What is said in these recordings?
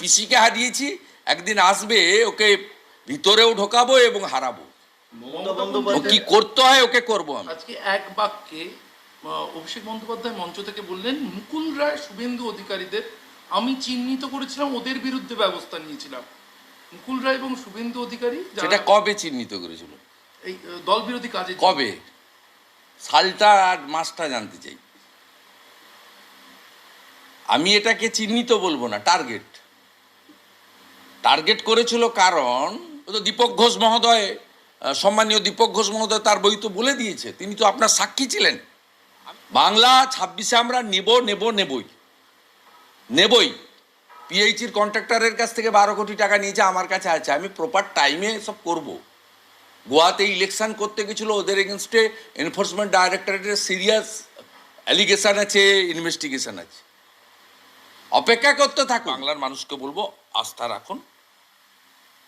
পিসিকে হারিয়েছি একদিন আসবে ওকে ভিতরেও ঢোকাবো এবং হারাবো। ও কি করতে হয় ওকে করব আমি। আজকে এক বাক্যে অভিষেক বন্দ্যোপাধ্যায় মঞ্চ থেকে বললেন মুকুল রায় শুভেন্দু অধিকারীদের আমি চিহ্নিত করেছিলাম ওদের বিরুদ্ধে ব্যবস্থা নিয়েছিলাম। মুকুল রায় এবং শুভেন্দু অধিকারী সেটা কবে চিহ্নিত করেছিল? এই দল বিরোধী কাজে কবে? সালটা আর মাসটা জানতে চাই। আমি এটাকে চিহ্নিত বলব না টার্গেট। টার্গেট করেছিল কারণ দীপক ঘোষ মহোদয় সম্মানীয় দীপক ঘোষ মহোদয় তার বই তো বলে দিয়েছে, তিনি তো আপনার সাক্ষী ছিলেন। বাংলা ছাব্বিশে আমরা নেব নেব, নেবই। নেবই। পিএইচির কন্ট্রাক্টরের কাছ থেকে বারো কোটি টাকা নিয়েছে, আমার কাছে আছে, আমি প্রপার টাইমে সব করব। গোয়াতে ইলেকশন করতে গেছিল, ওদের এগেনস্টে এনফোর্সমেন্ট ডাইরেক্টরেটের সিরিয়াস অ্যালিগেশন আছে ইনভেস্টিগেশন আছে। অপেক্ষা করতে থাকুন। বাংলার মানুষকে বলব, আস্থা রাখুন।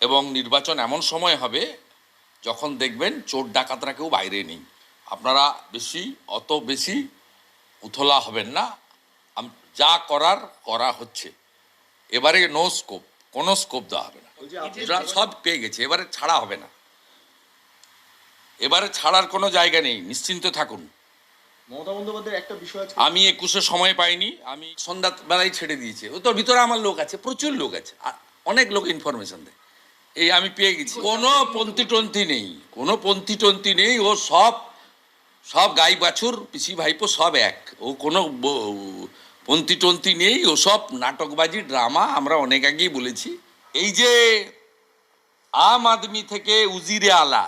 এবং নির্বাচন এমন সময় হবে যখন দেখবেন চোর ডাকাতরা কেউ বাইরে নেই। আপনারা বেশি অত বেশি উথলা হবেন না। যা করার করা হচ্ছে। এবারে নো স্কোপ কোনো স্কোপ দেওয়া হবে না। সব পেয়ে গেছে এবারে ছাড়া হবে না। এবারে ছাড়ার কোনো জায়গা নেই নিশ্চিন্ত থাকুন। মমতা বন্দ্যোপাধ্যায়ের একটা বিষয় আছে আমি একুশে সময় পাইনি আমি সন্ধ্যা বেলায় ছেড়ে দিয়েছি। ও তোর ভিতরে আমার লোক আছে প্রচুর লোক আছে। আর অনেক লোক ইনফরমেশন দেয়। এই আমি পেয়ে গেছি। কোনো পন্থী নেই। কোনো পন্থী নেই। ও সব সব গাই বাছুর, পিসি ভাইপো সব এক। ও কোনো পন্থী টন্থী নেই। ও সব নাটকবাজি, ড্রামা, আমরা অনেক আগেই বলেছি। এই যে আম আদমি থেকে উজিরে আলা,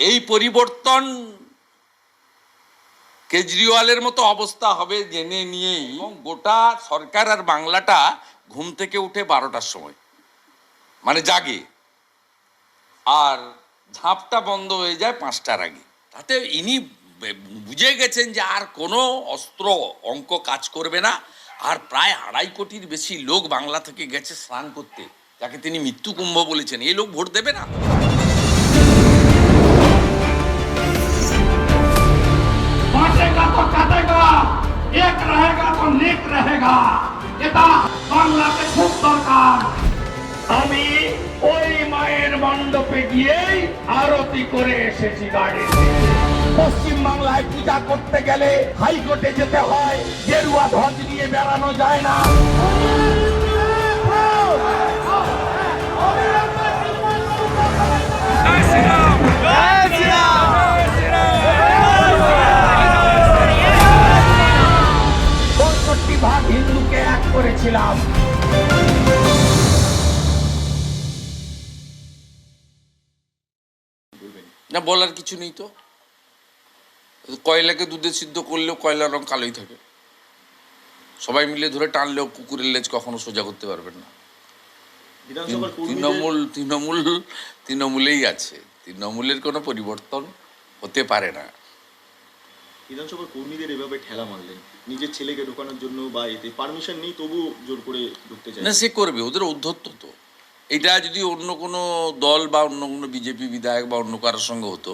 এই পরিবর্তন কেজরিওয়ালের মতো অবস্থা হবে জেনে নিয়েই গোটা সরকার আর বাংলাটা ঘুম থেকে উঠে বারোটার সময়। মানে জাগে আর ঝাঁপটা বন্ধ হয়ে যায় পাঁচটার আগে তাতে ইনি বে- বুঝে গেছেন যে আর কোনো অস্ত্র অঙ্ক কাজ করবে না আর প্রায় আড়াই কোটির বেশি লোক বাংলা থেকে গেছে স্নান করতে যাকে তিনি মৃত্যু কুম্ভ বলেছেন এই লোক ভোট দেবে না बांटेगा तो काटेगा एक रहेगा तो नेक रहेगा এটা বাংলাতে গিয়েই আরতি করে এসেছি গাড়িতে পশ্চিম বাংলায় পূজা করতে গেলে হাইকোর্টে যেতে হয়। গেরুয়া ধ্বজ নিয়ে বেড়ানো যায় না। ভাগ হিন্দুকে এক করেছিলাম। না বলার কিছু নেই তো। কয়লাকে দুধে সিদ্ধ করলেও কয়লার রং কালোই থাকে। সবাই মিলে ধরে টানলেও কুকুরের লেজ কখনো সোজা করতে পারবেন না। তৃণমূল তৃণমূল তৃণমূলেই আছে। তৃণমূলের কোনো পরিবর্তন হতে পারে না। বিধানসভার কর্মীদের এভাবে ঠেলা মারলেন। নিজের ছেলেকে ঢোকানোর জন্য বা এতে পারমিশন নেই তবু জোর করে ঢুকতে চাই না সে করবে ওদের ঔদ্ধত্য তো। এটা যদি অন্য কোনো দল বা অন্য কোনো বিজেপি বিধায়ক বা অন্য কারোর সঙ্গে হতো,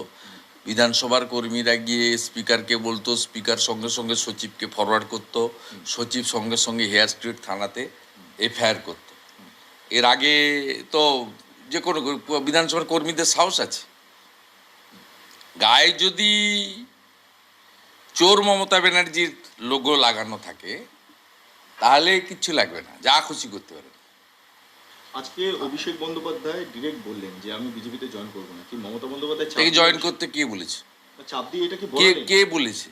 বিধানসভার কর্মীরা গিয়ে স্পিকারকে বলতো, স্পিকার সঙ্গে সঙ্গে সচিবকে ফরওয়ার্ড করতো, সচিব সঙ্গে সঙ্গে হেয়ার স্ট্রিট থানাতে এফআইআর করতো। এর আগে তো যে কোনো বিধানসভার কর্মীদের সাহস আছে। গায়ে যদি চোর মমতা ব্যানার্জির লোগো লাগানো থাকে, তাহলে কিচ্ছু লাগবে না, যা খুশি করতে পারবে আজকে অভিষেক বন্দ্যোপাধ্যায় ডিরেক্ট বললেন যে আমি বিজেপিতে জয়েন করব না। কি মমতা বন্দ্যোপাধ্যায় দিয়ে- জয়েন করতে কে বলেছে? চাপ দিয়ে এটা কি কে কে বলেছে?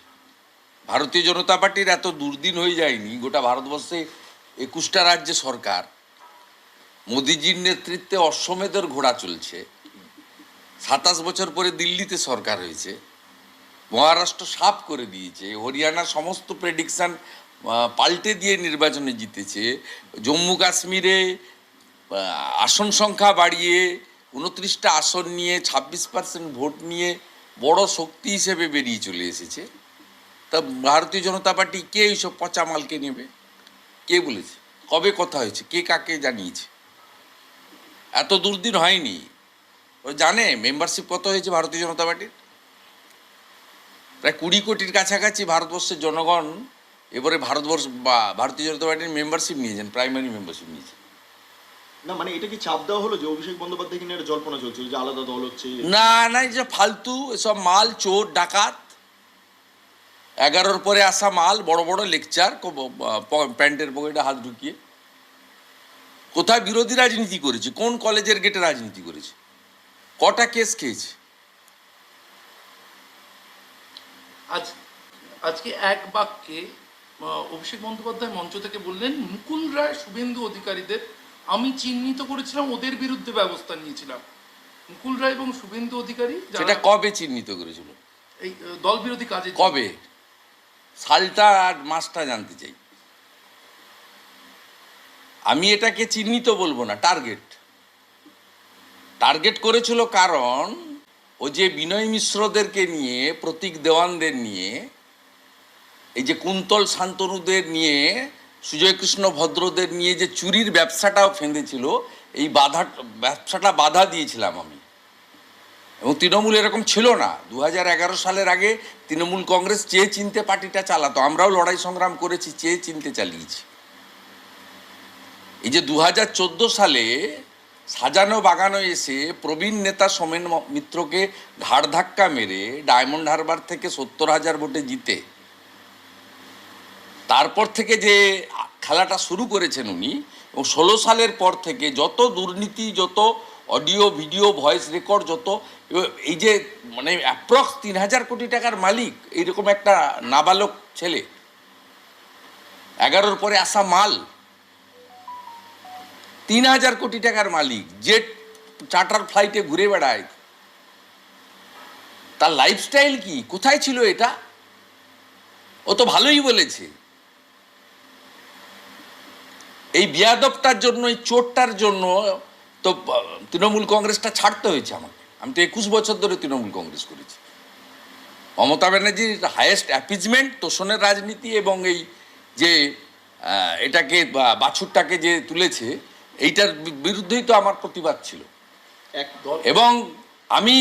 ভারতীয় জনতা পার্টির এত দুর্দিন হয়ে যায়নি গোটা ভারতবর্ষে একুশটা রাজ্যে সরকার। মোদিজির নেতৃত্বে অশ্বমেধের ঘোড়া চলছে। সাতাশ বছর পরে দিল্লিতে সরকার হয়েছে। মহারাষ্ট্র সাফ করে দিয়েছে। হরিয়ানার সমস্ত প্রেডিকশন পাল্টে দিয়ে নির্বাচনে জিতেছে। জম্মু কাশ্মীরে আসন সংখ্যা বাড়িয়ে উনত্রিশটা আসন নিয়ে ছাব্বিশ পার্সেন্ট ভোট নিয়ে বড় শক্তি হিসেবে বেরিয়ে চলে এসেছে। তা ভারতীয় জনতা পার্টি কে এইসব পচা মালকে নেবে? কে বলেছে? কবে কথা হয়েছে? কে কাকে জানিয়েছে? এত দুর্দিন হয়নি। ও জানে মেম্বারশিপ কত হয়েছে ভারতীয় জনতা পার্টির? প্রায় কুড়ি কোটির কাছাকাছি ভারতবর্ষের জনগণ এবারে ভারতবর্ষ বা ভারতীয় জনতা পার্টির মেম্বারশিপ নিয়েছেন প্রাইমারি মেম্বারশিপ নিয়েছেন। না মানে এটা কি চাপ দেওয়া হলো যে অভিষেক বন্দ্যোপাধ্যায় কিনা একটা জল্পনা চলছিল যে আলাদা দল হচ্ছে? না না এই যে ফালতু এসব মাল চোর ডাকাত এগারোর পরে আসা মাল বড় বড় লেকচার প্যান্টের পকেটে হাত ঢুকিয়ে। কোথায় বিরোধী রাজনীতি করেছে? কোন কলেজের গেটে রাজনীতি করেছে? কটা কেস খেয়েছে? আজ আজকে এক বাক্যে অভিষেক বন্দ্যোপাধ্যায় মঞ্চ থেকে বললেন মুকুল রায় শুভেন্দু অধিকারীদের আমি চিহ্নিত করেছিলাম ওদের বিরুদ্ধে ব্যবস্থা নিয়েছিলাম। মুকুল রায় এবং শুভেন্দু অধিকারী সেটা কবে চিহ্নিত করেছিল? এই দল বিরোধী কাজে কবে? সালটা আর মাসটা জানতে চাই। আমি এটাকে চিহ্নিত বলব না টার্গেট। টার্গেট করেছিল কারণ ও যে বিনয় মিশ্রদেরকে নিয়ে প্রতীক দেওয়ানদের নিয়ে এই যে কুন্তল শান্তনুদের নিয়ে সুজয় কৃষ্ণ ভদ্রদের নিয়ে যে চুরির ব্যবসাটাও ফেঁদেছিল, এই বাধা, ব্যবসাটা বাধা দিয়েছিলাম আমি। এবং তৃণমূল এরকম ছিল না। দু সালের আগে তৃণমূল কংগ্রেস চেয়ে চিনতে পার্টিটা চালাতো, আমরাও লড়াই সংগ্রাম করেছি চেয়ে চিনতে চালিয়েছি। এই যে দু হাজার চোদ্দ সালে সাজানো বাগানো এসে প্রবীণ নেতা সোমেন মিত্রকে ঘাড় ধাক্কা মেরে ডায়মন্ড হারবার থেকে সত্তর হাজার ভোটে জিতে তারপর থেকে যে খেলাটা শুরু করেছেন উনি, এবং ষোলো সালের পর থেকে যত দুর্নীতি, যত অডিও, ভিডিও, ভয়েস রেকর্ড, যত এই যে মানে অ্যাপ্রক্স তিন হাজার কোটি টাকার মালিক, এইরকম একটা নাবালক ছেলে। এগারোর পরে আসা মাল। তিন হাজার কোটি টাকার মালিক জেট চার্টার ফ্লাইটে ঘুরে বেড়ায়। তার লাইফস্টাইল কি? কোথায় ছিল এটা? ও তো ভালোই বলেছে। এই বিয়াদবটার জন্য এই চোরটার জন্য তো তৃণমূল কংগ্রেসটা ছাড়তে হয়েছে আমাকে। আমি তো একুশ বছর ধরে তৃণমূল কংগ্রেস করেছি। মমতা ব্যানার্জির হায়েস্ট অ্যাপিজমেন্ট তোষণের রাজনীতি এবং এই যে এটাকে বাছুরটাকে যে তুলেছে এইটার বিরুদ্ধেই তো আমার প্রতিবাদ ছিল। এবং আমি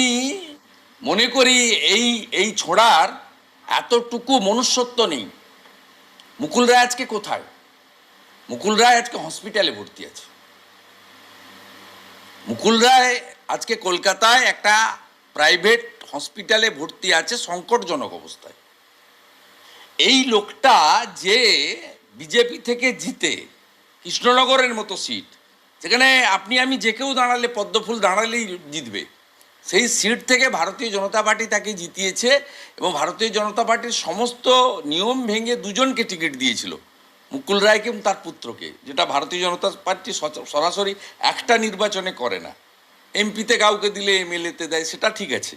মনে করি এই এই ছোড়ার এতটুকু মনুষ্যত্ব নেই। মুকুল রায় আজকে কোথায়? মুকুল রায় আজকে হসপিটালে ভর্তি আছে। মুকুল রায় আজকে কলকাতায় একটা প্রাইভেট হসপিটালে ভর্তি আছে সংকটজনক অবস্থায়। এই লোকটা যে বিজেপি থেকে জিতে কৃষ্ণনগরের মতো সিট যেখানে আপনি আমি যে কেউ দাঁড়ালে, পদ্মফুল দাঁড়ালেই জিতবে। সেই সিট থেকে ভারতীয় জনতা পার্টি তাকে জিতিয়েছে এবং ভারতীয় জনতা পার্টির সমস্ত নিয়ম ভেঙে দুজনকে টিকিট দিয়েছিল। মুকুল রায়কে এবং তার পুত্রকে, যেটা ভারতীয় জনতা পার্টি সরাসরি একটা নির্বাচনে করে না। এমপিতে কাউকে দিলে এমএলএতে দেয়, সেটা ঠিক আছে।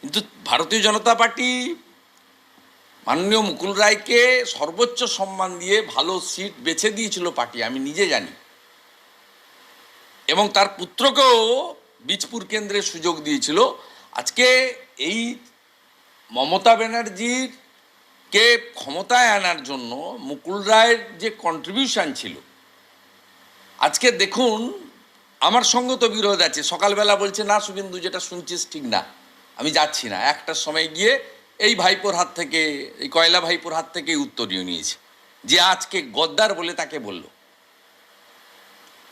কিন্তু ভারতীয় জনতা পার্টি মাননীয় মুকুল রায়কে সর্বোচ্চ সম্মান দিয়ে ভালো সিট বেছে দিয়েছিল পার্টি, আমি নিজে জানি। এবং তার পুত্রকেও বীজপুর কেন্দ্রে সুযোগ দিয়েছিল। আজকে এই মমতা ব্যানার্জির কে ক্ষমতায় আনার জন্য মুকুল রায়ের যে কন্ট্রিবিউশন ছিল, আজকে দেখুন আমার সঙ্গে তো বিরোধ আছে। সকালবেলা বলছে, না শুভেন্দু, যেটা শুনছিস ঠিক না। আমি যাচ্ছি না। একটার সময় গিয়ে এই ভাইপোর হাত থেকে, এই কয়লা ভাইপোর হাত থেকে উত্তরীয় নিয়েছে, যে আজকে গদ্দার বলে তাকে বলল।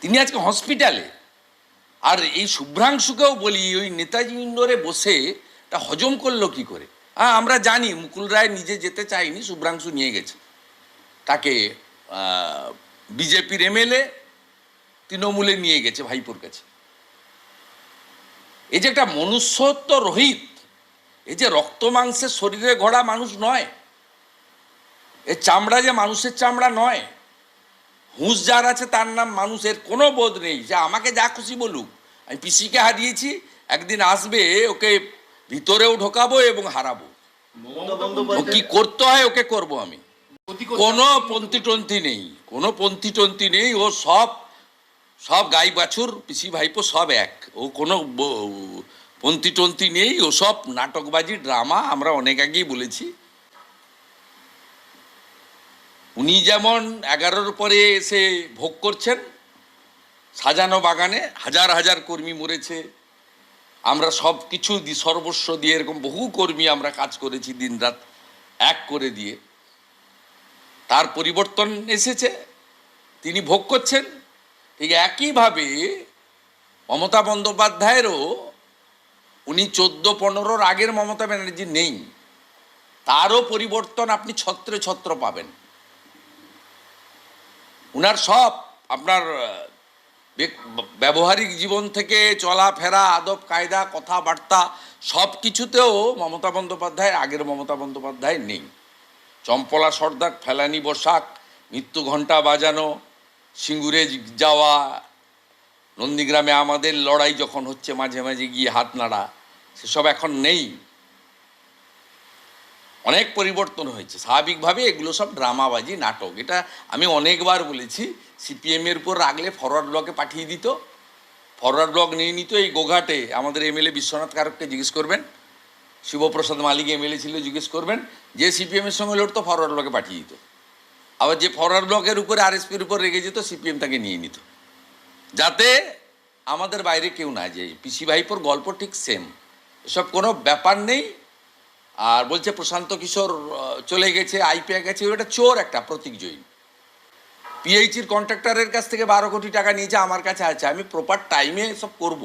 তিনি আজকে হসপিটালে। আর এই শুভ্রাংশুকেও বলি, ওই নেতাজি ইন্ডোরে বসে তা হজম করল কি করে? হ্যাঁ আমরা জানি, মুকুল রায় নিজে যেতে চায়নি, শুভ্রাংশু নিয়ে গেছে। তাকে বিজেপির এমএলএ তৃণমূলে নিয়ে গেছে ভাইপোর কাছে। এই যে একটা মনুষ্যত্ব রহিত, এই যে রক্ত মাংসের শরীরে ঘোড়া মানুষ নয়, এ চামড়া যে মানুষের চামড়া নয়, হুঁশ যার আছে তার নাম মানুষের কোনো বোধ নেই, যে আমাকে যা খুশি বলুক, আমি পিসিকে হারিয়েছি, একদিন আসবে, ওকে ভিতরেও ঢোকাবো এবং হারাবো। ও কি করতে হয় ওকে করব আমি। কোনো পন্থীটন্থী নেই। কোনো পন্থীটন্থী নেই ও সব সব গাই বাছুর পিসি ভাইপো সব এক। ও কোনো ব- পন্থীটন্থী নেই ও সব নাটকবাজি ড্রামা আমরা অনেক আগেই বলেছি। উনি যেমন এগারোর পরে এসে ভোগ করছেন সাজানো বাগানে হাজার হাজার কর্মী মরেছে আমরা সব কিছু দি সর্বস্ব দিয়ে এরকম বহু কর্মী আমরা কাজ করেছি দিনরাত, এক করে দিয়ে। তার পরিবর্তন এসেছে, তিনি ভোগ করছেন। ঠিক একইভাবে মমতা বন্দ্যোপাধ্যায়েরও উনি চোদ্দ পনেরোর আগের মমতা ব্যানার্জি নেই। তারও পরিবর্তন আপনি ছত্রে ছত্র পাবেন। উনার সব আপনার ব্যবহারিক জীবন থেকে চলাফেরা আদব, কায়দা, কথাবার্তা সব কিছুতেও মমতা বন্দ্যোপাধ্যায়, আগের মমতা বন্দ্যোপাধ্যায় নেই। চম্পলা, সর্দার, ফেলানি, বসাক মৃত্যু ঘণ্টা বাজানো, সিঙ্গুরে যাওয়া, নন্দীগ্রামে আমাদের লড়াই যখন হচ্ছে মাঝে মাঝে গিয়ে হাত নাড়া, সেসব এখন নেই। অনেক পরিবর্তন হয়েছে। স্বাভাবিকভাবে এগুলো সব ড্রামাবাজি, নাটক। এটা আমি অনেকবার বলেছি সিপিএমের উপর রাগলে ফরওয়ার্ড ব্লকে পাঠিয়ে দিত। ফরওয়ার্ড ব্লক নিয়ে নিত এই গোঘাটে। আমাদের এমএলএ বিশ্বনাথ কারককে জিজ্ঞেস করবেন। শিবপ্রসাদ মালিক এমএলএ ছিল, জিজ্ঞেস করবেন। যে সিপিএমের সঙ্গে লড়তো ফরওয়ার্ড ব্লকে পাঠিয়ে দিত। আবার যে ফরওয়ার্ড ব্লকের উপরে আরএসপির উপর রেগে যেত, সিপিএম তাকে নিয়ে নিত। যাতে আমাদের বাইরে কেউ না যায়। পিসি ভাইপোর গল্প ঠিক সেম এসব কোনো ব্যাপার নেই। আর বলছে প্রশান্ত কিশোর চলে গেছে, আইপিএ গেছে ওটা চোর একটা প্রতীক জৈন পিএইচির কন্ট্রাক্টরের কাছ থেকে বারো কোটি টাকা নিয়েছে আমার কাছে আছে, আমি প্রপার টাইমে সব করব।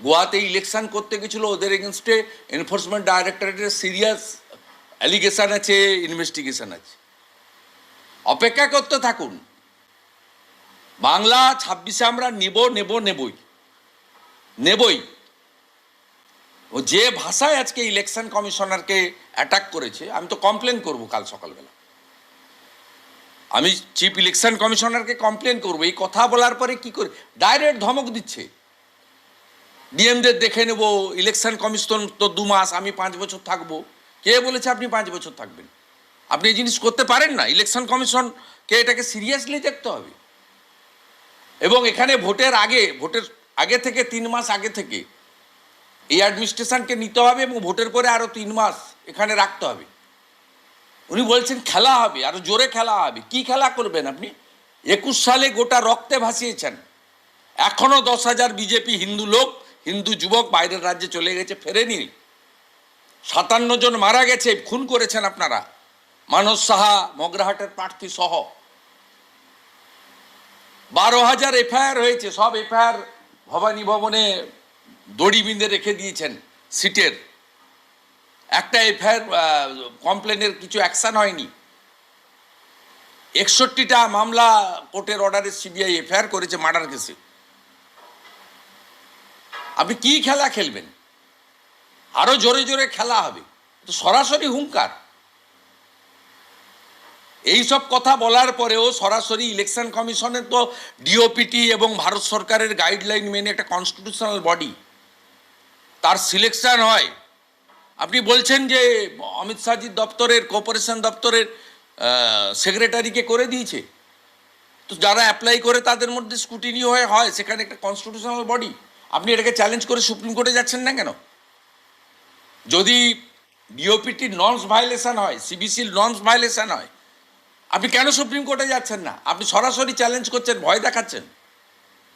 গোয়াতে ইলেকশন করতে গেছিল, ওদের এগেনস্টে এনফোর্সমেন্ট ডাইরেক্টরেটের সিরিয়াস অ্যালিগেশন আছে ইনভেস্টিগেশন আছে। অপেক্ষা করতে থাকুন। বাংলা ছাব্বিশে আমরা নেব নেব, নেবই। নেবই। ও যে ভাষায় আজকে ইলেকশন কমিশনারকে অ্যাটাক করেছে, আমি তো কমপ্লেন করব কাল সকালবেলা। আমি চিফ ইলেকশন কমিশনারকে কমপ্লেন করব, এই কথা বলার পরে কি করে? ডাইরেক্ট ধমক দিচ্ছে। ডিএমদের দেখে নেব ইলেকশন কমিশন তো দু মাস, আমি পাঁচ বছর থাকব। কে বলেছে আপনি পাঁচ বছর থাকবেন? আপনি এই জিনিস করতে পারেন না ইলেকশন কমিশনকে এটাকে সিরিয়াসলি দেখতে হবে। এবং এখানে ভোটের আগে ভোটের আগে থেকে, তিন মাস আগে থেকে এই অ্যাডমিনিস্ট্রেশনকে নিতে হবে এবং ভোটের পরে আরও তিন মাস এখানে রাখতে হবে। উনি বলছেন, খেলা হবে আরও জোরে খেলা হবে। কি খেলা করবেন আপনি? একুশ সালে গোটা রক্তে ভাসিয়েছেন। এখনও দশ হাজার বিজেপি হিন্দু লোক, হিন্দু যুবক বাইরের রাজ্যে চলে গেছে, ফেরেনি। সাতান্ন জন মারা গেছে, খুন করেছেন আপনারা। মানস সাহা, মগরাহাটের প্রার্থী সহ। বারো হাজার এফআইআর হয়েছে, সব এফআইআর ভবানী ভবনে দড়ি বিঁধে রেখে দিয়েছেন সিটের। একটা এফআইআর কমপ্লেনের কিছু অ্যাকশন হয়নি। একষট্টিটা মামলা কোর্টের অর্ডারে সিবিআই এফআইআর করেছে মার্ডার কেসে। আপনি কি খেলা খেলবেন? আরও জোরে জোরে খেলা হবে, তো সরাসরি হুঙ্কার। এই সব কথা বলার পরেও সরাসরি ইলেকশন কমিশনের তো ডিওপিটি এবং ভারত সরকারের গাইডলাইন মেনে একটা কনস্টিটিউশনাল বডি তার সিলেকশন হয়। আপনি বলছেন যে অমিত শাহজির দপ্তরের কোঅপারেশন দপ্তরের সেক্রেটারিকে করে দিয়েছে। তো যারা অ্যাপ্লাই করে তাদের মধ্যে স্কুটিনি হয়ে, হয়। সেখানে একটা কনস্টিটিউশনাল বডি আপনি এটাকে চ্যালেঞ্জ করে সুপ্রিম কোর্টে যাচ্ছেন না কেন? যদি ডিওপিটির নর্মস ভায়োলেশন হয় সিবিসির নর্মস ভায়োলেশন হয়, আপনি কেন সুপ্রিম কোর্টে যাচ্ছেন না? আপনি সরাসরি চ্যালেঞ্জ করছেন, ভয় দেখাচ্ছেন।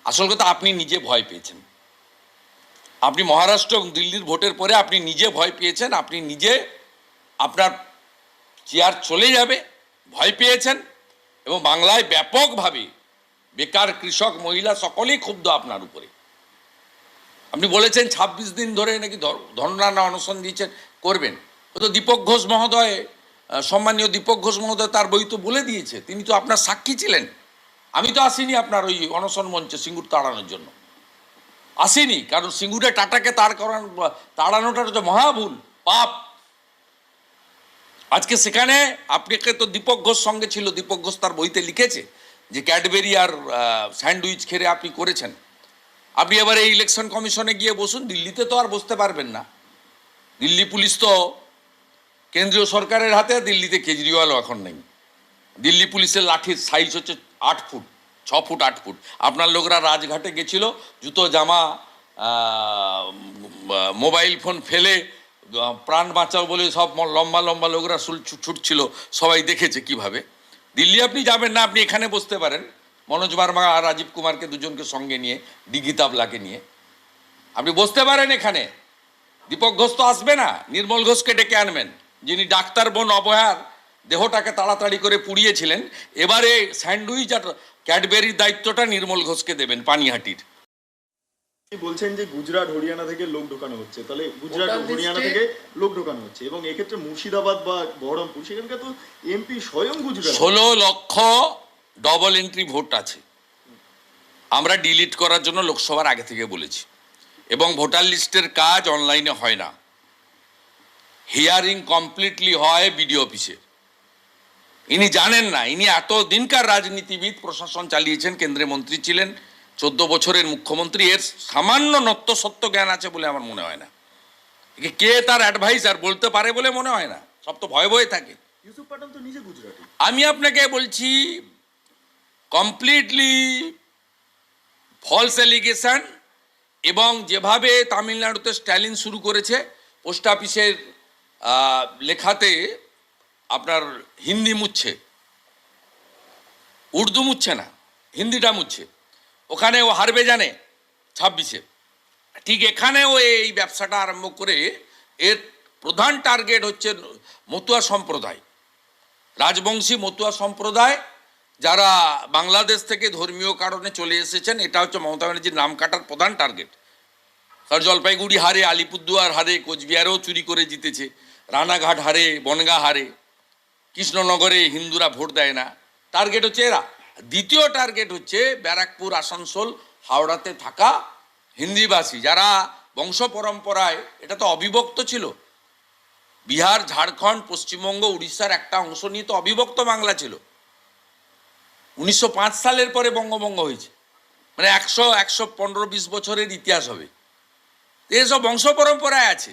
আসল কথা, আপনি নিজে ভয় পেয়েছেন। আপনি মহারাষ্ট্র এবং দিল্লির ভোটের পরে আপনি নিজে ভয় পেয়েছেন, আপনি নিজে আপনার চেয়ার চলে যাবে, ভয় পেয়েছেন এবং বাংলায় ব্যাপকভাবে বেকার কৃষক, মহিলা সকলেই ক্ষুব্ধ আপনার উপরে। আপনি বলেছেন ছাব্বিশ দিন ধরে নাকি ধর- ধর্ণা না অনশন দিয়েছেন, করবেন। ও তো দীপক ঘোষ মহোদয় সম্মানীয় দীপক ঘোষ মহোদয় তার বই তো বলে দিয়েছে, তিনি তো আপনার সাক্ষী ছিলেন। আমি তো আসিনি আপনার ওই অনশন মঞ্চে সিঙ্গুর তাড়ানোর জন্য। আসেনি, কারণ সিঙ্গুরে টাটাকে তার করান তাড়ানোটা তো মহাভুল পাপ। আজকে সেখানে আপনাকে তো দীপক ঘোষ সঙ্গে ছিল, দীপক ঘোষ তার বইতে লিখেছে যে ক্যাডবেরি আর স্যান্ডউইচ খেলে আপনি করেছেন। আপনি এবার এই ইলেকশন কমিশনে গিয়ে বসুন, দিল্লিতে তো আর বসতে পারবেন না। দিল্লি পুলিশ তো কেন্দ্রীয় সরকারের হাতে দিল্লিতে কেজরিওয়ালও এখন নেই। দিল্লি পুলিশের লাঠির সাইজ হচ্ছে আট ফুট। ছ ফুট, আট ফুট। আপনার লোকরা রাজঘাটে গেছিল, জুতো, জামা মোবাইল ফোন ফেলে প্রাণ বাঁচাও বলে সব লম্বা লম্বা লোকরা ছুটছিল। সবাই দেখেছে কীভাবে। দিল্লি আপনি যাবেন না, আপনি এখানে বসতে পারেন। মনোজ বার্মা আর রাজীব কুমারকে দুজনকে সঙ্গে নিয়ে ডিগি তাবলাকে নিয়ে। আপনি বসতে পারেন এখানে। দীপক ঘোষ তো আসবে না, নির্মল ঘোষকে ডেকে আনবেন, যিনি ডাক্তার বোন অবহার। দেহটাকে তাড়াতাড়ি করে পুড়িয়েছিলেন এবারে স্যান্ডউইচ আর ক্যাডবেরির দায়িত্বটা নির্মল ঘোষকে দেবেন পানিহাটির। আপনি বলছেন যে গুজরাট হরিয়ানা থেকে লোক ঢোকানো হচ্ছে। তাহলে গুজরাট হরিয়ানা থেকে লোক ঢোকানো হচ্ছে এবং এক্ষেত্রে মুর্শিদাবাদ বা বহরমপুর সেখানকার তো এমপি স্বয়ং গুজরাট। ষোলো লক্ষ ডবল এন্ট্রি ভোট আছে। আমরা ডিলিট করার জন্য লোকসভার আগে থেকে বলেছি। এবং ভোটার লিস্টের কাজ অনলাইনে হয় না। হিয়ারিং কমপ্লিটলি হয় বিডিও অফিসে। ইনি জানেন না ইনি এত দিনকার রাজনীতিবিদ প্রশাসন চালিয়েছেন কেন্দ্রে মন্ত্রী ছিলেন চোদ্দ বছরের মুখ্যমন্ত্রী এর সামান্য নত্য সত্য জ্ঞান আছে বলে আমার মনে হয় না। কে তার অ্যাডভাইস আর বলতে পারে বলে মনে হয় না? সব তো ভয়ে ভয়ে থাকে। আমি আপনাকে বলছি কমপ্লিটলি ফলস অ্যালিগেশন এবং যেভাবে তামিলনাড়ুতে স্ট্যালিন শুরু করেছে পোস্ট অফিসের লেখাতে আপনার হিন্দি মুচ্ছে। উর্দু মুচ্ছে না, হিন্দিটা মুচ্ছে। ওখানে ও হারবে জানে, ছাব্বিশে। ঠিক এখানেও এই ব্যবসাটা আরম্ভ করে এর প্রধান টার্গেট হচ্ছে মতুয়া সম্প্রদায়। রাজবংশী মতুয়া সম্প্রদায়, যারা বাংলাদেশ থেকে ধর্মীয় কারণে চলে এসেছেন, এটা হচ্ছে মমতা ব্যানার্জির নাম কাটার প্রধান টার্গেট। কারণ জলপাইগুড়ি হারে, আলিপুরদুয়ার হারে, কোচবিহারেও চুরি করে জিতেছে। রানাঘাট হারে, বনগা হারে। কৃষ্ণনগরে হিন্দুরা ভোট দেয় না। টার্গেট হচ্ছে এরা। দ্বিতীয় টার্গেট হচ্ছে ব্যারাকপুর, আসানসোল, হাওড়াতে থাকা হিন্দিভাষী যারা বংশ পরম্পরায়, এটা তো অবিভক্ত ছিল। বিহার, ঝাড়খণ্ড, পশ্চিমবঙ্গ, উড়িষ্যার একটা অংশ নিয়ে তো অবিভক্ত বাংলা ছিল। উনিশশো পাঁচ সালের পরে বঙ্গভঙ্গ হয়েছে। মানে একশো একশো পনেরো, বিশ বছরের ইতিহাস হবে। এসব বংশ পরম্পরায় আছে।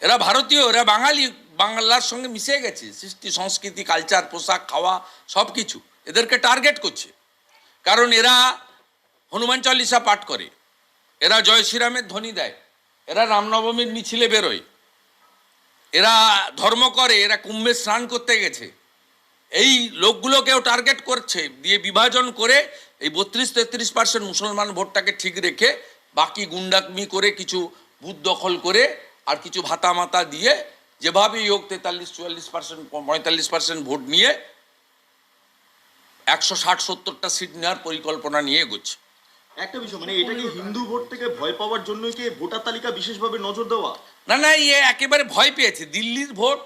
এরা ভারতীয়, এরা বাঙালি। বাংলার সঙ্গে মিশে গেছে, সৃষ্টি, সংস্কৃতি কালচার পোশাক, খাওয়া সব কিছু এদেরকে টার্গেট করছে। কারণ এরা হনুমান চল্লিশা পাঠ করে। এরা জয় শ্রীরামের ধ্বনি দেয়। এরা রামনবমীর মিছিলে বেরোয়। এরা ধর্ম করে, এরা কুম্ভে স্নান করতে গেছে। এই লোকগুলোকেও টার্গেট করছে দিয়ে বিভাজন করে এই বত্রিশ তেত্রিশ পার্সেন্ট মুসলমান ভোটটাকে ঠিক রেখে বাকি গুন্ডামি করে কিছু বুথ দখল করে আর কিছু ভাতা মাতা দিয়ে যেভাবেই হোক তেতাল্লিশ চুয়াল্লিশ পার্সেন্ট পঁয়তাল্লিশ পার্সেন্ট ভোট নিয়ে একশো ষাট সত্তরটা সিট নেওয়ার পরিকল্পনা নিয়ে এগোচ্ছে। একটা বিষয় মানে এটা কি হিন্দু ভোট থেকে ভয় পাওয়ার জন্যই কি ভোটার তালিকা বিশেষভাবে নজর দেওয়া? না না ইয়ে একেবারে ভয় পেয়েছে। দিল্লির ভোট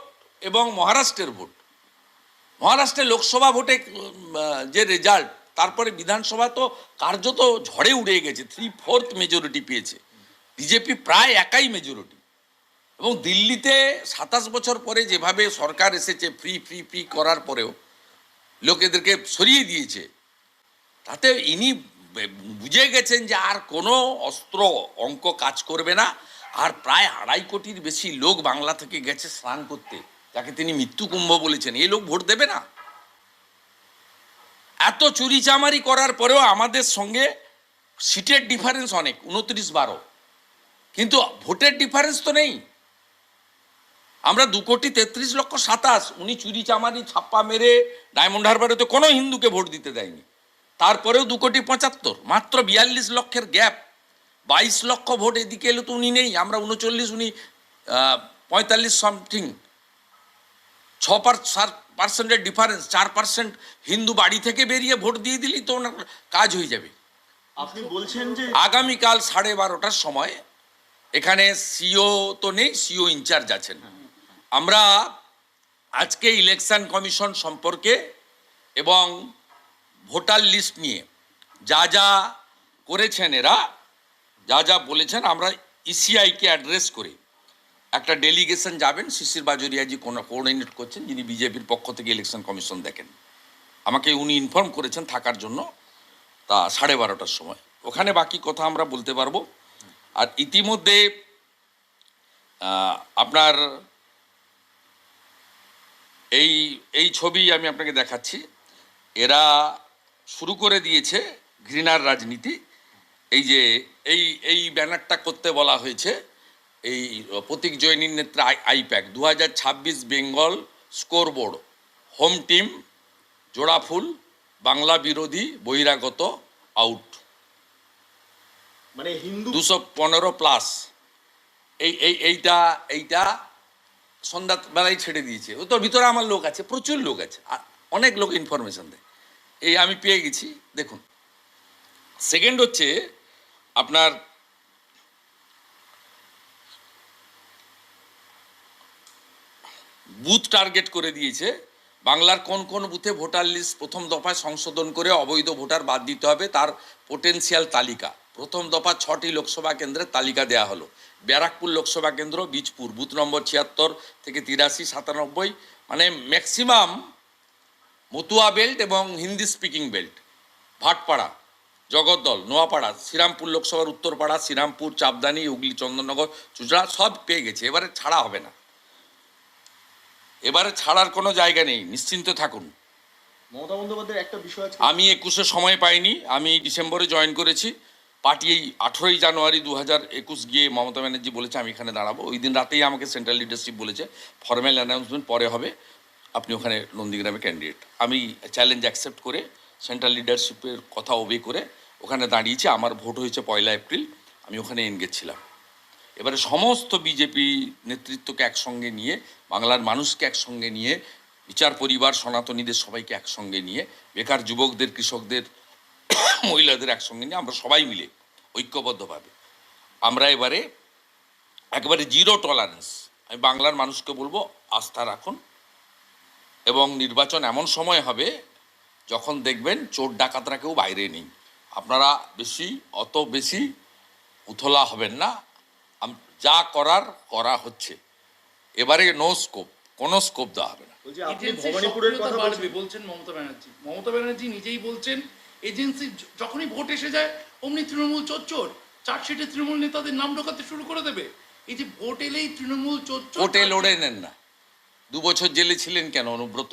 এবং মহারাষ্ট্রের ভোট। মহারাষ্ট্রে লোকসভা ভোটে যে রেজাল্ট তারপরে বিধানসভা তো কার্যত ঝড়ে উড়ে গেছে। থ্রি ফোর্থ মেজরিটি পেয়েছে। বিজেপি প্রায় একাই মেজরিটি এবং দিল্লিতে সাতাশ বছর পরে যেভাবে সরকার এসেছে ফ্রি ফ্রি ফ্রি করার পরেও লোকেদেরকে সরিয়ে দিয়েছে, তাতে ইনি বুঝে গেছেন যে আর কোনো অস্ত্র অঙ্ক কাজ করবে না। আর প্রায় আড়াই কোটির বেশি লোক বাংলা থেকে গেছে স্নান করতে, যাকে তিনি মৃত্যু কুম্ভ বলেছেন। এই লোক ভোট দেবে না। এত চুরি চামারি করার পরেও আমাদের সঙ্গে সিটের ডিফারেন্স অনেক, উনত্রিশ বারো। কিন্তু ভোটের ডিফারেন্স তো নেই। আমরা দু কোটি তেত্রিশ লক্ষ সাতাশ উনি চুরি চামারি ছাপ্পা মেরে ডায়মন্ড হারবারে তো কোনো হিন্দুকে ভোট দিতে দেয়নি। তারপরেও দু কোটি পঁচাত্তর মাত্র বিয়াল্লিশ লক্ষের গ্যাপ। বাইশ লক্ষ ভোট এদিকে এলে তো উনি নেই আমরা উনচল্লিশ উনি পঁয়তাল্লিশ সামথিং ছ পার্সেন্টের ডিফারেন্স চার পার্সেন্ট হিন্দু বাড়ি থেকে বেরিয়ে ভোট দিয়ে দিলেই তো ওনার কাজ হয়ে যাবে। আপনি বলছেন যে আগামীকাল সাড়ে বারোটার সময় এখানে সিও তো নেই সিও ইনচার্জ আছেন। আমরা আজকে ইলেকশন কমিশন সম্পর্কে এবং ভোটার লিস্ট নিয়ে যা যা করেছেন এরা, যা যা বলেছেন, আমরা ইসিআইকে অ্যাড্রেস করে একটা ডেলিগেশন যাবেন। শিশির বাজরিয়াজি কোনো কোঅর্ডিনেট করছেন, যিনি বিজেপির পক্ষ থেকে ইলেকশন কমিশন দেখেন। আমাকে উনি ইনফর্ম করেছেন থাকার জন্য, তা সাড়ে বারোটার সময়। ওখানে বাকি কথা আমরা বলতে পারব। আর ইতিমধ্যে আপনার এই এই ছবি আমি আপনাকে দেখাচ্ছি। এরা শুরু করে দিয়েছে ঘৃণার রাজনীতি। এই যে এই এই ব্যানারটা করতে বলা হয়েছে এই প্রতীক জৈনীর নেত্রে আইপ্যাক। দু হাজার ছাব্বিশ বেঙ্গল স্কোরবোর্ড হোম টিম জোড়াফুল বাংলা বিরোধী বহিরাগত আউট। মানে হিন্দু দুশো পনেরো প্লাস। এই এই এইটা এইটা সন্ধ্যাবেলায় ছেড়ে দিয়েছে। ও তোর ভিতরে আমার লোক আছে, প্রচুর লোক আছে। অনেক লোক ইনফরমেশন দেয়। এই আমি পেয়ে গেছি, দেখুন। সেকেন্ড হচ্ছে, আপনার বুথ টার্গেট করে দিয়েছে। বাংলার কোন কোন বুথে ভোটার লিস্ট প্রথম দফায় সংশোধন করে অবৈধ ভোটার বাদ দিতে হবে, তার পোটেনশিয়াল তালিকা। প্রথম দফা ছটি লোকসভা কেন্দ্রের তালিকা দেয়া হলো। ব্যারাকপুর লোকসভা কেন্দ্র বীজপুর বুথ নম্বর ছিয়াত্তর থেকে তিরাশি সাতানব্বই মানে ম্যাক্সিমাম মতুয়া বেল্ট এবং হিন্দি স্পিকিং বেল্ট ভাটপাড়া জগদ্দল নোয়াপাড়া শ্রীরামপুর লোকসভার উত্তরপাড়া শ্রীরামপুর চাপদানি হুগলি চন্দননগর চুচড়া সব পেয়ে গেছে। এবারে ছাড়া হবে না। এবারে ছাড়ার কোনো জায়গা নেই। নিশ্চিন্ত থাকুন। মমতা বন্দ্যোপাধ্যায়ের একটা বিষয় আমি একুশে সময় পাইনি। আমি ডিসেম্বরে জয়েন করেছি। পার্টি এই আঠেরোই জানুয়ারি দু হাজার একুশ গিয়ে মমতা ব্যানার্জি বলেছে, আমি এখানে দাঁড়াবো। ওই দিন রাতেই আমাকে সেন্ট্রাল লিডারশিপ বলেছে, ফর্মাল অ্যানাউন্সমেন্ট পরে হবে। আপনি ওখানে নন্দীগ্রামে ক্যান্ডিডেট আমি চ্যালেঞ্জ অ্যাকসেপ্ট করে সেন্ট্রাল লিডারশিপের কথা ওবে করে ওখানে দাঁড়িয়েছি। আমার ভোট হয়েছে পয়লা এপ্রিল, আমি ওখানে এনগেজ ছিলাম। এবারে সমস্ত বিজেপি নেতৃত্বকে একসঙ্গে নিয়ে, বাংলার মানুষকে একসঙ্গে নিয়ে, বিচার পরিবার, সনাতনীদের সবাইকে একসঙ্গে নিয়ে, বেকার যুবকদের, কৃষকদের মহিলাদের একসঙ্গে নিয়ে আমরা সবাই মিলে ঐক্যবদ্ধভাবে। আমরা এবারে একেবারে জিরো টলারেন্স আমি বাংলার মানুষকে বলব আস্থা রাখুন এবং নির্বাচন এমন সময় হবে যখন দেখবেন চোর ডাকাতরা কেউ বাইরে নেই। আপনারা বেশি অত বেশি উথলা হবেন না। যা করার করা হচ্ছে। এবারে নো স্কোপ কোনো স্কোপ দেওয়া হবে না। বলছেন মমতা ব্যানার্জি। মমতা ব্যানার্জি নিজেই বলছেন এজেন্সি যখনই ভোট এসে যায় অমনি তৃণমূল চোর চোর চার্জশিটে তৃণমূল নেতাদের নাম ঢোকাতে শুরু করে দেবে। এই যে ভোট এলেই তৃণমূল চোর কোর্টে লড়ে নেন না। দু বছর জেলে ছিলেন কেন অনুব্রত?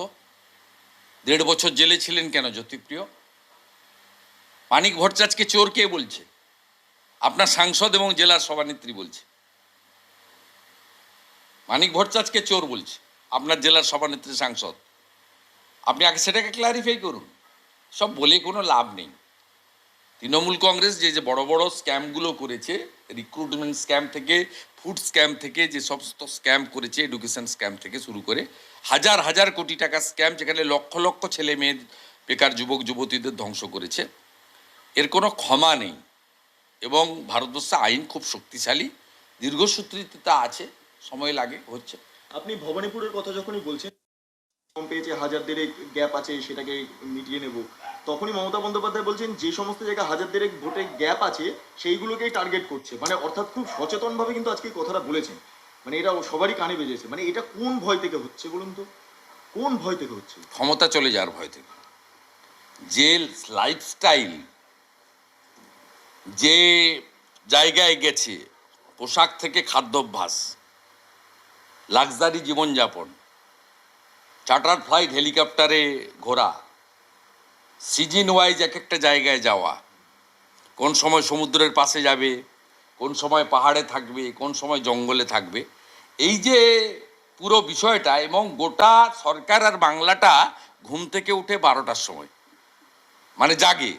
দেড় বছর জেলে ছিলেন কেন জ্যোতিপ্রিয়? মানিক ভট্টাচার্যকে চোর কে বলছে? আপনার সাংসদ এবং জেলার সভানেত্রী বলছে। মানিক ভট্টাচার্যকে চোর বলছে আপনার জেলার সভানেত্রী সাংসদ। আপনি আগে সেটাকে ক্লারিফাই করুন। সব বলে কোনো লাভ নেই। তৃণমূল কংগ্রেস যে যে বড় বড় স্ক্যামগুলো করেছে রিক্রুটমেন্ট স্ক্যাম থেকে ফুড স্ক্যাম থেকে, যে সমস্ত স্ক্যাম করেছে এডুকেশন স্ক্যাম থেকে শুরু করে, হাজার হাজার কোটি টাকা স্ক্যাম যেখানে লক্ষ লক্ষ ছেলে মেয়ে, বেকার যুবক, যুবতীদের ধ্বংস করেছে। এর কোনো ক্ষমা নেই এবং ভারতবর্ষে আইন খুব শক্তিশালী, দীর্ঘসূত্রিতা আছে, সময় লাগে, হচ্ছে। আপনি ভবানীপুরের কথা যখনই বলছেন কম পেয়েছে, হাজার দেড়েক গ্যাপ আছে, সেটাকে মিটিয়ে নেব। তখনই মমতা বন্দ্যোপাধ্যায় বলছেন, যে সমস্ত জায়গায় হাজার দেড়েক ভোটে গ্যাপ আছে, সেইগুলোকেই টার্গেট করছে। মানে অর্থাৎ খুব সচেতনভাবে কিন্তু আজকে কথাটা বলেছেন। মানে এটা সবারই কানে বেজেছে। মানে এটা কোন ভয় থেকে হচ্ছে বলুন তো? কোন ভয় থেকে হচ্ছে? ক্ষমতা চলে যাওয়ার ভয় থেকে। যে লাইফস্টাইল যে জায়গায় গেছে, পোশাক থেকে খাদ্যাভ্যাস লাক্সারি জীবনযাপন চার্টার ফ্লাইট হেলিকপ্টারে ঘোরা। সিজন ওয়াইজ এক একটা জায়গায় যাওয়া। কোন সময় সমুদ্রের পাশে যাবে, কোন সময় পাহাড়ে থাকবে, কোন সময় জঙ্গলে থাকবে। এই যে পুরো বিষয়টা এবং গোটা সরকার আর বাংলাটা ঘুম থেকে উঠে বারোটার সময় মানে জাগে।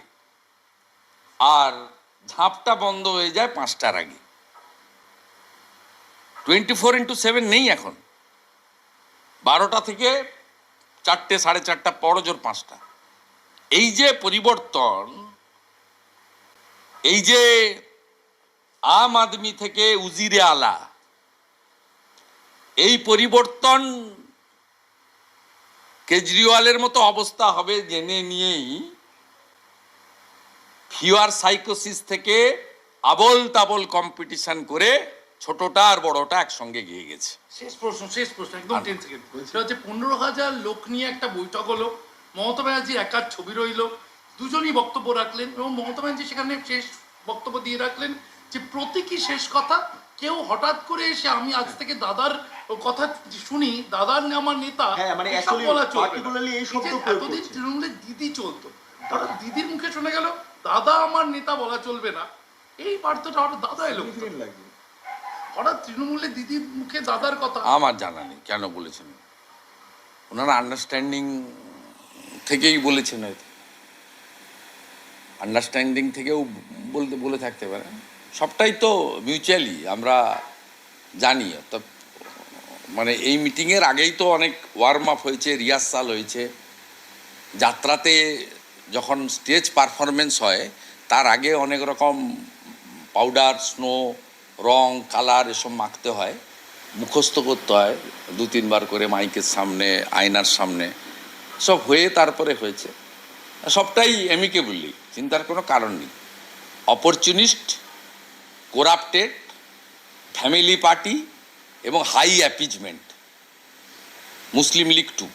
আর ঝাঁপটা বন্ধ হয়ে যায় পাঁচটার আগে। টোয়েন্টি ফোর ইন্টু সেভেন নেই এখন। বারোটা থেকে চারটে, সাড়ে চারটা, পরজোর পাঁচটা। এই যে পরিবর্তন, এই যে আম আদমি থেকে উজিরে আলা, এই পরিবর্তন কেজরিওয়ালের মতো অবস্থা হবে জেনে নিয়েই ফিওয়ার সাইকোসিস থেকে আবল তাবল কম্পিটিশন করে ছোটটা আর বড়টা একসঙ্গে গিয়ে গেছে। শেষ প্রশ্ন শেষ প্রশ্ন একদম টেন সেকেন্ড সেটা হচ্ছে পনেরো হাজার লোক নিয়ে একটা বৈঠক হলো। মমতা ব্যানার্জি একার ছবি রইল। দুজনই বক্তব্য রাখলেন এবং মমতা ব্যানার্জি সেখানে শেষ বক্তব্য দিয়ে রাখলেন যে প্রতীকী শেষ কথা কেউ হঠাৎ করে এসে আমি আজ থেকে দাদার কথা শুনি দাদার আমার নেতা হ্যাঁ, মানে বলা চলবে এতদিন। তৃণমূলের দিদি চলতো হঠাৎ দিদির মুখে শোনা গেল দাদা আমার নেতা বলা চলবে না। এই বার্তাটা হঠাৎ দাদা এলো। লাগছে হঠাৎ তৃণমূলের দিদির মুখে দাদার কথা? আমার জানা নেই, কেন বলেছেন? ওনারা আন্ডারস্ট্যান্ডিং থেকেই বলেছেন হয়তো। আন্ডারস্ট্যান্ডিং থেকেও বলতে, বলে থাকতে পারে। সবটাই তো মিউচুয়ালি আমরা জানি। তো মানে এই মিটিংয়ের আগেই তো অনেক ওয়ার্ম আপ হয়েছে রিহার্সাল হয়েছে। যাত্রাতে যখন স্টেজ পারফরমেন্স হয়, তার আগে অনেক রকম পাউডার স্নো রং, কালার এসব মাখতে হয়, মুখস্থ করতে হয়, দু তিনবার করে মাইকের সামনে, আয়নার সামনে। সব হয়ে তারপরে হয়েছে। সবটাই এমিকেবলি চিন্তার কোনো কারণ নেই। অপরচুনিস্ট কোরাপ্টেড ফ্যামিলি পার্টি এবং high appeasement Muslim League two